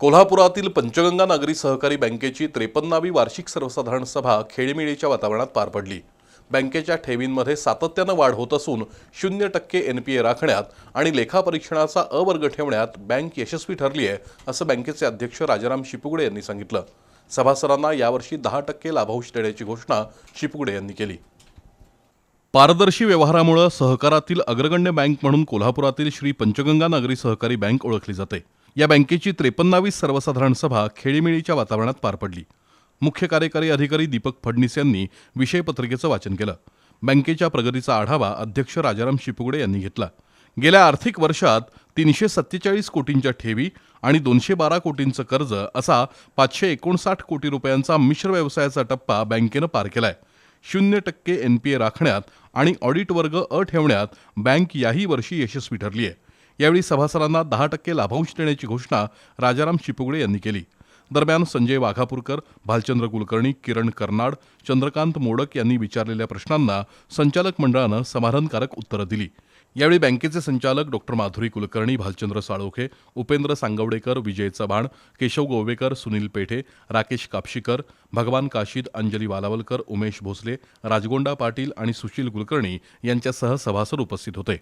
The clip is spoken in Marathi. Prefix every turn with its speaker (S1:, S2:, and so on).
S1: कोल्हापुरातील पंचगंगा नागरी सहकारी बँकेची त्रेपन्नावी वार्षिक सर्वसाधारण सभा खेळीमेळीच्या वातावरणात पार पडली. बँकेच्या ठेवींमध्ये सातत्यानं वाढ होत असून शून्य टक्के एन पी ए राखण्यात आणि लेखापरीक्षणाचा अवर्ग ठेवण्यात बँक यशस्वी ठरली आहे असं बँकेचे अध्यक्ष राजाराम शिपुगडे यांनी सांगितलं. सभासदांना यावर्षी दहा टक्के लाभांश देण्याची घोषणा शिपुगडे यांनी केली. पारदर्शी व्यवहारामुळे सहकारातील अग्रगण्य बँक म्हणून कोल्हापुरातील श्री पंचगंगा नागरी सहकारी बँक ओळखली जाते. या बँकेची त्रेपन्नावी सर्वसाधारण सभा खेळीमेळीच्या वातावरणात पार पडली. मुख्य कार्यकारी अधिकारी दीपक फडणीस यांनी विषय पत्रिकेचं वाचन केलं. बँकेच्या प्रगतीचा आढावा अध्यक्ष राजाराम शिपुगडे यांनी घेतला. गेल्या आर्थिक वर्षात तीनशे सत्तेचाळीस कोटींच्या ठेवी आणि दोनशे बारा कोटींचं कर्ज असा पाचशे एकोणसाठ कोटी रुपयांचा मिश्र व्यवसायाचा टप्पा बँकेनं पार केलाय. शून्य टक्के एन पी ए राखण्यात आणि ऑडिट वर्ग अ ठेवण्यात बँक याही वर्षी यशस्वी ठरली आहे यावेळी सभासदांना दहा टक्के लाभांश देण्याची घोषणा राजाराम शिपुगडे यांनी केली. दरम्यान संजय वाघापूरकर भालचंद्र कुलकर्णी किरण कर्नाड चंद्रकांत मोडक यांनी विचारलेल्या प्रश्नांना संचालक मंडळानं समाधानकारक उत्तरं दिली. यावेळी बँकेचे संचालक डॉक्टर माधुरी कुलकर्णी भालचंद्र साळोखे उपेंद्र सांगवडेकर विजय चव्हाण केशव गोवेकर सुनील पेठे राकेश कापशीकर भगवान काशीद अंजली वालावलकर उमेश भोसले राजगोंडा पाटील आणि सुशील कुलकर्णी यांच्यासह सभासद उपस्थित होते.